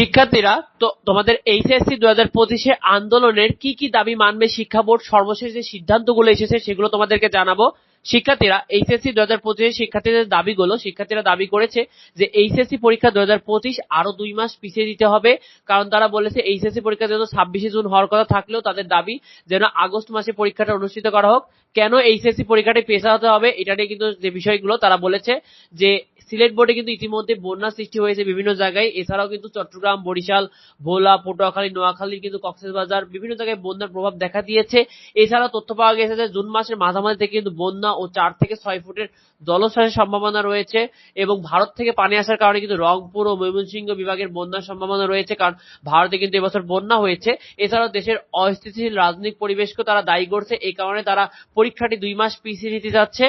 শিক্ষার্থীরা তোমাদের এইচএসসি দু হাজার পঁচিশে আন্দোলনের কি কি দাবি মানবে শিক্ষা বোর্ড, সর্বশেষ যে সিদ্ধান্তগুলো এসেছে সেগুলো তোমাদেরকে জানাব। শিক্ষার্থীরা, এইচএসসি দু হাজার পঁচিশে শিক্ষার্থীদের দাবিগুলো, শিক্ষার্থীরা দাবি করেছে যে এইচএসসি পরীক্ষা দু হাজার পঁচিশ আরও দুই মাস পিছিয়ে দিতে হবে। কারণ তারা বলেছে এইচএসসি পরীক্ষা যেন ছাব্বিশে জুন হওয়ার কথা থাকলেও তাদের দাবি যেন আগস্ট মাসে পরীক্ষাটা অনুষ্ঠিত করা হোক। কেন এইচএসসি পরীক্ষাটি পেশা হতে হবে, এটা নিয়ে কিন্তু যে বিষয়গুলো তারা বলেছে যে সিলেট বোর্ডে কিন্তু ইতিমধ্যে বন্যা সৃষ্টি হয়েছে বিভিন্ন জায়গায়। এছাড়াও কিন্তু চট্টগ্রাম, বরিশাল, ভোলা, পটুয়াখালী নোয়াখালী কিন্তু কক্সবাজার বিভিন্ন জায়গায় বন্যার প্রভাব দেখা দিয়েছে। এছাড়াও তথ্য পাওয়া গেছে যে জুন মাসের মাঝামাঝি থেকে কিন্তু বন্যা ও চার থেকে ছয় ফুটের জলোচ্ছ্বাসের সম্ভাবনা রয়েছে এবং ভারত থেকে পানি আসার কারণে কিন্তু রংপুর ও ময়মনসিংহ বিভাগের বন্যার সম্ভাবনা রয়েছে কারণ ভারতে কিন্তু এবছর বন্যা হয়েছে। এছাড়াও দেশের অস্থিতিশীল রাজনৈতিক পরিবেশকে তারা দায়ী করছে। এই কারণে তারা পরীক্ষাটি দুই মাস পিছিয়ে নিতে যাচ্ছে।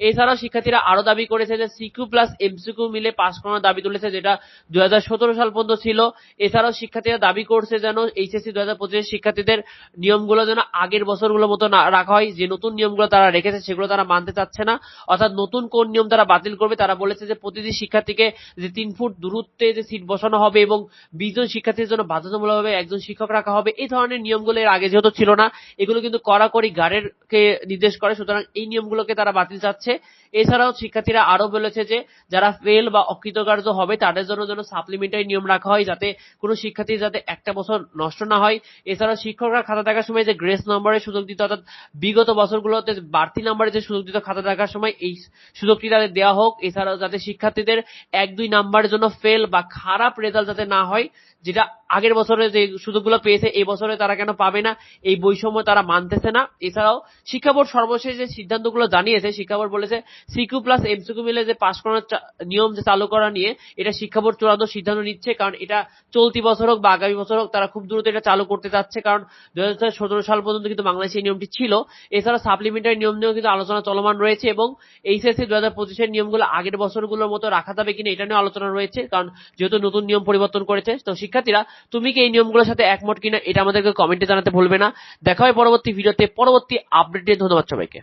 এছাড়াও শিক্ষার্থীরা আরও দাবি করেছে যে সিকিউ প্লাস এমসিকিউ মিলে পাশ করানোর দাবি তুলেছে, যেটা দু হাজার সতেরো সাল পর্যন্ত ছিল। এছাড়াও শিক্ষার্থীরা দাবি করছে যেন এইচএসসি দু হাজার পঁচিশের শিক্ষার্থীদের নিয়মগুলো যেন আগের বছরগুলোর মতো না রাখা হয়, যে নতুন নিয়মগুলো তারা রেখেছে সেগুলো তারা মানতে চাচ্ছে না। অর্থাৎ নতুন কোন নিয়ম তারা বাতিল করবে, তারা বলেছে যে প্রতিটি শিক্ষার্থীকে যে তিন ফুট দূরত্বে যে সিট বসানো হবে এবং বিশ জন শিক্ষার্থীর জন্য বাধ্যতামূলকভাবে একজন শিক্ষক রাখা হবে, এই ধরনের নিয়মগুলো এর আগে যেহেতু ছিল না, এগুলো কিন্তু কড়াকড়ি গার্ডের কে নির্দেশ করে, সুতরাং এই নিয়মগুলোকে তারা বাতিল চাচ্ছে। হচ্ছে এছাড়াও শিক্ষার্থীরা আরও বলেছে যে, যারা ফেল বা অকৃতকার্য হবে, তাদের জন্য যেন সাপ্লিমেন্টারি নিয়ম রাখা হয় যাতে কোনো শিক্ষার্থী যাতে একটা বছর নষ্ট না হয়। এছাড়াও শিক্ষকরা খাতা থাকার সময় যে গ্রেস নম্বরের সুযোগ দিত, অর্থাৎ বিগত বছরগুলোতে বাড়তি নাম্বারে যে সুযোগ দিত খাতা থাকার সময় এই সুযোগটি তাদের দেওয়া হোক। এছাড়াও যাতে শিক্ষার্থীদের এক দুই নাম্বারের জন্য ফেল বা খারাপ রেজাল্ট যাতে না হয়, যেটা আগের বছরে যে সুযোগগুলো পেয়েছে, এই বছরে তারা কেন পাবে না, এই বৈষম্য তারা মানতেছে না। এছাড়াও শিক্ষা বোর্ড সর্বশেষ যে সিদ্ধান্তগুলো জানিয়েছে, শিক্ষা বোর্ড বলেছে সিকিউ প্লাস এমসিকিউ মিলে যে পাশ করানোর নিয়ম যে চালু করা নিয়ে, এটা শিক্ষা বোর্ড চূড়ান্ত সিদ্ধান্ত নিচ্ছে। কারণ এটা চলতি বছর হোক বা আগামী বছর হোক, তারা খুব দ্রুত এটা চালু করতে চাচ্ছে। কারণ দু হাজার সতেরো সাল পর্যন্ত কিন্তু বাংলাদেশে এই নিয়মটি ছিল। এছাড়া সাপ্লিমেন্টারি নিয়ম নিয়েও কিন্তু আলোচনা চলমান রয়েছে এবং এইচএসসি দু হাজার পঁচিশের নিয়মগুলো আগের বছরগুলোর মতো রাখা যাবে কিনা, এটা নিয়ে আলোচনা রয়েছে। কারণ যেহেতু নতুন নিয়ম পরিবর্তন করেছে, তো শিক্ষার্থীরা, তুমি কি এই নিয়মগুলোর সাথে একমত কিনা, এটা আমাদেরকে কমেন্টে জানাতে ভুলবে না। দেখা হয় পরবর্তী ভিডিওতে, পরবর্তী আপডেট ধন্যবাদ সবাইকে।